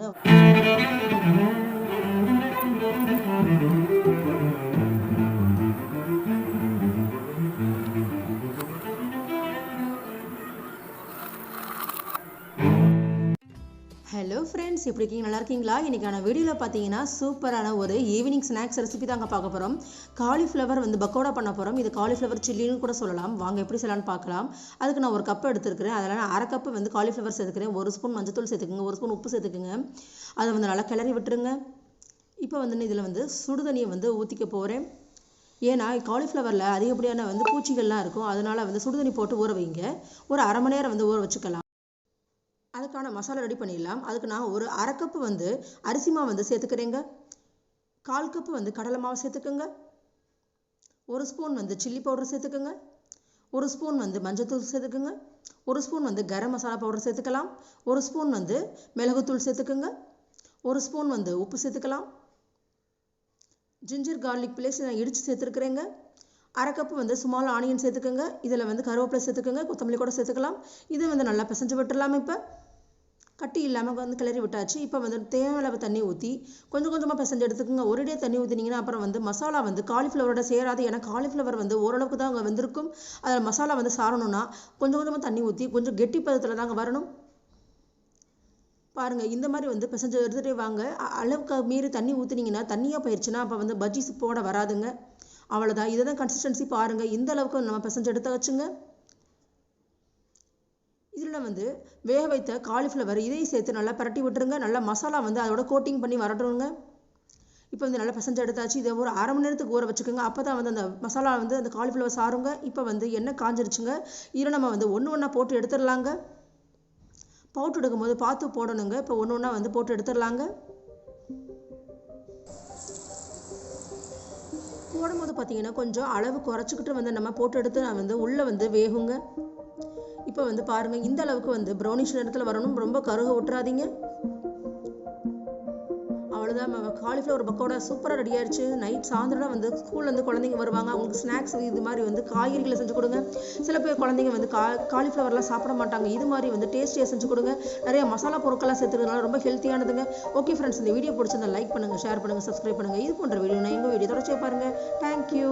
ஒன்று hello friends எப்படி இருக்கீங்க? நல்லா இருக்கீங்களா? இன்றைக்கான வீடியோவில் பார்த்தீங்கன்னா சூப்பரான ஒரு ஈவினிங் ஸ்நாக்ஸ் ரெசிபி தாங்க பார்க்க போகிறோம் காலிஃப்ளவர் வந்து பக்கோடா பண்ண போகிறோம் இது காலிஃப்ளவர் சில்லின்னு கூட சொல்லலாம். வாங்க எப்படி செய்யலாம்னு பார்க்கலாம். அதுக்கு நான் ஒரு கப் எடுத்துருக்கிறேன். அதில் நான் அரை கப்பு வந்து காலிஃப்ளவர் சேர்த்துக்கிறேன். ஒரு ஸ்பூன் மஞ்சத்தூள் சேர்த்துக்குங்க. ஒரு ஸ்பூன் உப்பு சேர்த்துக்குங்க. அதை வந்து நல்லா கிளறி விட்டுருங்க. இப்போ வந்து இதில் வந்து சுடுதண்ணியை வந்து ஊற்றிக்க போகிறேன் ஏன்னா காலிஃப்ளவரில் அதிகப்படியான வந்து பூச்சிகள்லாம் இருக்கும். அதனால் வந்து சுடுதண்ணி போட்டு ஊற வைங்க. ஒரு அரை மணி நேரம் வந்து ஊற வச்சுக்கலாம். அதுக்கான மசாலா ரெடி பண்ணிடலாம். அதுக்கு நான் ஒரு அரை கப்பு வந்து அரிசி மாவு வந்து சேர்த்துக்கிறேங்க. கால் கப்பு வந்து கடலை மாவு சேர்த்துக்கோங்க. ஒரு ஸ்பூன் வந்து சில்லி பவுடர் சேர்த்துக்கோங்க. ஒரு ஸ்பூன் வந்து மஞ்சத்தூள் சேர்த்துக்கோங்க. ஒரு ஸ்பூன் வந்து கரம் மசாலா பவுடர் சேர்த்துக்கலாம். ஒரு ஸ்பூன் வந்து மிளகுத்தூள் சேர்த்துக்கோங்க. ஒரு ஸ்பூன் வந்து உப்பு சேர்த்துக்கலாம். ஜிஞ்சர் கார்லிக் பேஸ்ட் நான் இடித்து சேர்த்துருக்குறேங்க. அரை கப்பு வந்து ஸ்மால் ஆனியன் சேர்த்துக்கோங்க. இதில் வந்து கருவேப்பிலை சேர்த்துக்கோங்க. கொத்தமல்லி கூட சேர்த்துக்கலாம். இது வந்து நல்லா பிசைஞ்சு விட்டுடலாம் இப்போ. கட்டி இல்லாமல் வந்து கிளறி விட்டாச்சு. இப்போ வந்து தேவையான அளவு தண்ணி ஊற்றி கொஞ்சம் கொஞ்சமாக பிசைஞ்சு எடுத்துக்கோங்க. ஒரேடியே தண்ணி ஊற்றினீங்கன்னா அப்புறம் வந்து மசாலா வந்து காலிஃப்ளவரோட சேராது. ஏன்னா காலிஃப்ளவர் வந்து ஓரளவுக்கு தான் அங்கே வந்திருக்கும். அதில் மசாலா வந்து சாரணும்னா கொஞ்சம் கொஞ்சமாக தண்ணி ஊற்றி கொஞ்சம் கெட்டி பதத்தில் தாங்க வரணும். பாருங்கள் இந்த மாதிரி வந்து பிசைஞ்சு எடுத்துகிட்டே வாங்க. அளவுக்கு மீறி தண்ணி ஊற்றுனீங்கன்னா தண்ணியாக போயிடுச்சுன்னா அப்போ வந்து பஜ்ஜி போட வராதுங்க. அவ்வளோதான் இதை தான் கன்சிஸ்டன்சி பாருங்கள் இந்த அளவுக்கு நம்ம பெசஞ்சு எடுத்து வச்சுங்க. இதில் வந்து வேக வைத்த காலிஃப்ளவர் இதையும் சேர்த்து நல்லா பரட்டி விட்டுருங்க. நல்லா மசாலா வந்து அதோட கோட்டிங் பண்ணி வரட்டுருங்க இப்போ வந்து நல்லா பசஞ்சு எடுத்தாச்சு. இதை ஒரு அரை மணி நேரத்துக்கு ஊற வச்சுக்கோங்க. அப்போ தான் வந்து அந்த மசாலா வந்து அந்த காலிஃப்ளவர் சாருங்க. இப்போ வந்து எண்ணெய் காஞ்சிருச்சுங்க. இதில் நம்ம வந்து ஒன்று ஒன்றா போட்டு எடுத்துடலாங்க. பவுட்ரு எடுக்கும்போது பார்த்து போடணுங்க. இப்போ ஒன்று ஒன்றா வந்து போட்டு எடுத்துடலாங்க. போடும்போது பார்த்தீங்கன்னா கொஞ்சம் அளவு குறைச்சிக்கிட்டு வந்து நம்ம போட்டு எடுத்து நான் வந்து உள்ளே வந்து வேகுங்க. இப்போ வந்து பாருங்கள் இந்த அளவுக்கு வந்து ப்ரௌனிஷ் நேரத்தில் வரணும். ரொம்ப கருக விட்டுறாதீங்க பொழுது காலிஃப்ளவர் பக்கோடா சூப்பராக ரெடி ஆயிடுச்சு நைட் சாயந்தரம் வந்து ஸ்கூல்லேருந்து குழந்தைங்க வருவாங்க. அவங்களுக்கு ஸ்நாக்ஸ் இது மாதிரி வந்து காய்கறிகளை செஞ்சு கொடுங்க. சில பேர் குழந்தைங்க வந்து கா காலிஃப்ளவர்லாம் சாப்பிட மாட்டாங்க. இது மாதிரி வந்து டேஸ்டியாக செஞ்சு கொடுங்க. நிறைய மசாலா பொருட்கள்லாம் சேர்த்துக்கிறதுனால ரொம்ப ஹெல்த்தியானதுங்க ஓகே ஃப்ரெண்ட்ஸ் இந்த வீடியோ பிடிச்சிருந்தா லைக் பண்ணுங்கள் ஷேர் பண்ணுங்கள் சப்ஸ்கிரைப் பண்ணுங்கள் இது போன்ற வீடியோ நான் எங்கள் வீடியோ தொடர்ச்சியாக பாருங்கள் தேங்க்யூ